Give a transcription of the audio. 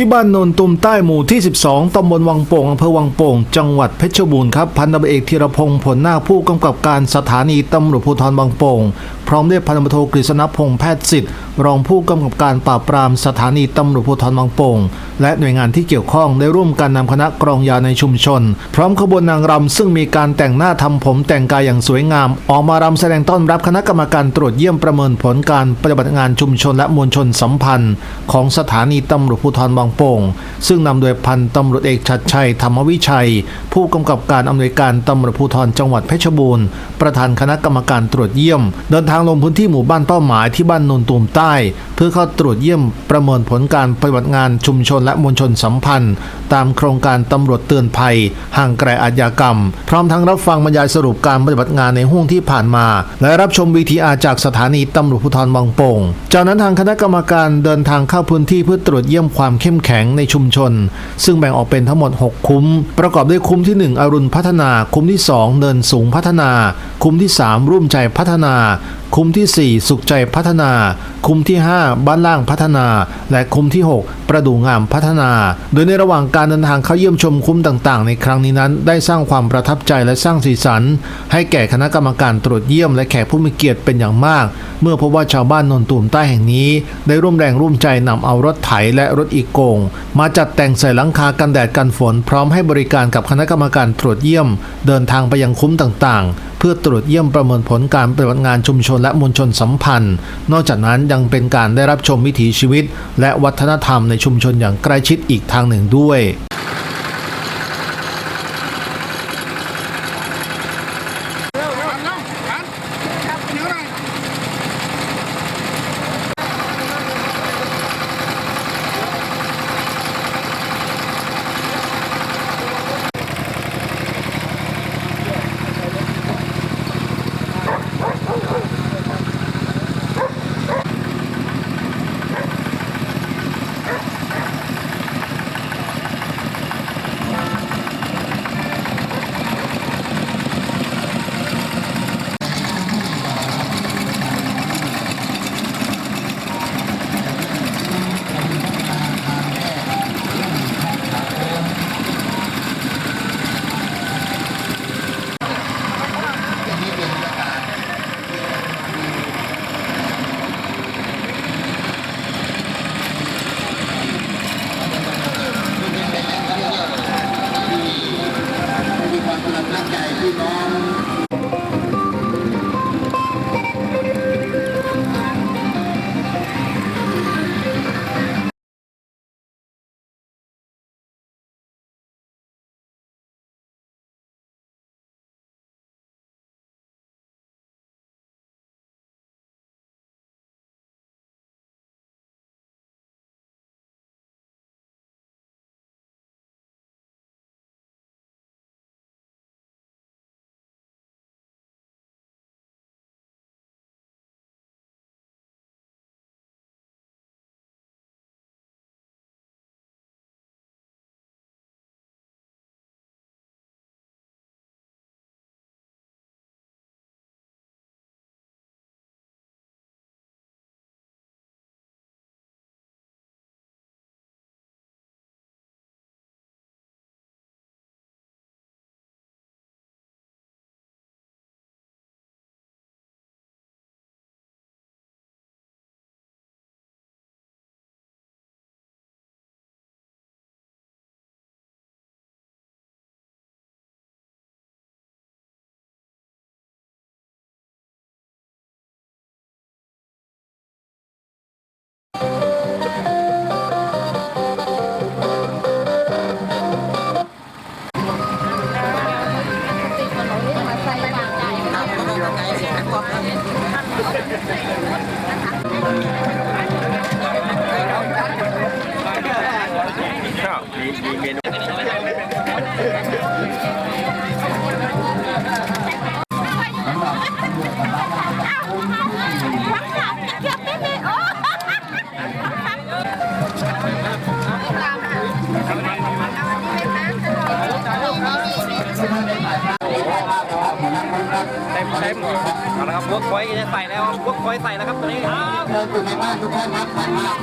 ที่บ้านโนนตุมใต้หมู่ที่ 12 ตำบลวังโป่งอำเภอวังโป่ง จังหวัดเพชรบูรณ์ครับพันตำรวจเอกธีรพงศ์ผลหน้าผู้กำกับการสถานีตำรวจภูธรวังโป่ง พร้อมด้วยพันตำรวจโทกฤษณพงษ์แพทย์สิทธิ์ รองผู้กำกับการปราบปรามสถานีตำรวจภูธรวังโป่ง และหน่วยงานที่เกี่ยวข้องได้ร่วมกันนำคณะกรองยาในชุมชน พร้อมขบวนนางรำซึ่งมีการแต่งหน้าทำผมแต่งกายอย่างสวยงาม ออกมารำแสดงต้อนรับคณะกรรมการตรวจเยี่ยมประเมินผลการปฏิบัติงานชุมชนและมวลชนสัมพันธ์ ของสถานีตำรวจภูธรบางโป่ง ซึ่งนำโดยพันตำรวจเอกชัดชัยธรรมวิชัย ผู้กำกับการอำนวยการตำรวจภูธรจังหวัดเพชรบูรณ์ ประธานคณะกรรมการตรวจเยี่ยม เดินทางลงพื้นที่หมู่บ้านเป้าหมายที่บ้านนนตูมใต้ เพื่อเข้าตรวจเยี่ยมประเมินผลการปฏิบัติงานชุมชนและมวลชนสัมพันธ์ ตามโครงการตำรวจเตือนภัย ห่างไกลอาชญากรรม พร้อมทั้งรับฟังบรรยายสรุปการปฏิบัติงานในห่วงที่ผ่านมา และรับชม VTR จากสถานีตำรวจภูธรบางโป่ง จากนั้นทางคณะกรรมการเดินทางเข้าพื้นที่เพื่อตรวจเยี่ยมความเข้มแข็งในชุมชน ซึ่งแบ่งออกเป็นทั้งหมด 6 คุ้ม ประกอบด้วยคุ้มที่ 1 อรุณพัฒนา คุ้มที่ 2 เนินสูงพัฒนา คุ้มที่ 3 ร่วมใจพัฒนาคุ้มทีสี่ 4 สุขใจพัฒนา คุ้มที่ 5 บ้านล่างพัฒนา และคุ้มที่ 6 ประดูงามพัฒนา โดยในระหว่างการเดินทางเข้าเยี่ยมชมคุ้มต่างๆ ในครั้งนี้นั้น ได้สร้างความประทับใจและสร้างสีสัน ให้แก่คณะกรรมการตรวจเยี่ยมและแขกผู้มีเกียรติเป็นอย่างมาก เมื่อพบว่าชาวบ้านนนตูมใต้แห่งนี้ ได้ร่วมแรงร่วมใจนำเอารถไถและรถอีโกง มาจัดแต่งใส่หลังคากันแดดกันฝน พร้อมให้บริการกับคณะกรรมการตรวจเยี่ยม เดินทางไปยังคุ้มต่างๆ เพื่อตรวจเยี่ยมประเมินผลการปฏิบัติงานชุมชนและมวลชนสัมพันธ์ นอกจากนั้นยังเป็นการได้รับชมวิถีชีวิต และวัฒนธรรมในชุมชนอย่างใกล้ชิดอีกทางหนึ่งด้วย เต็มเต็มเอาละครับพวกคอยใส่แล้วพวกคอยใส่แล้วครับตอนนี้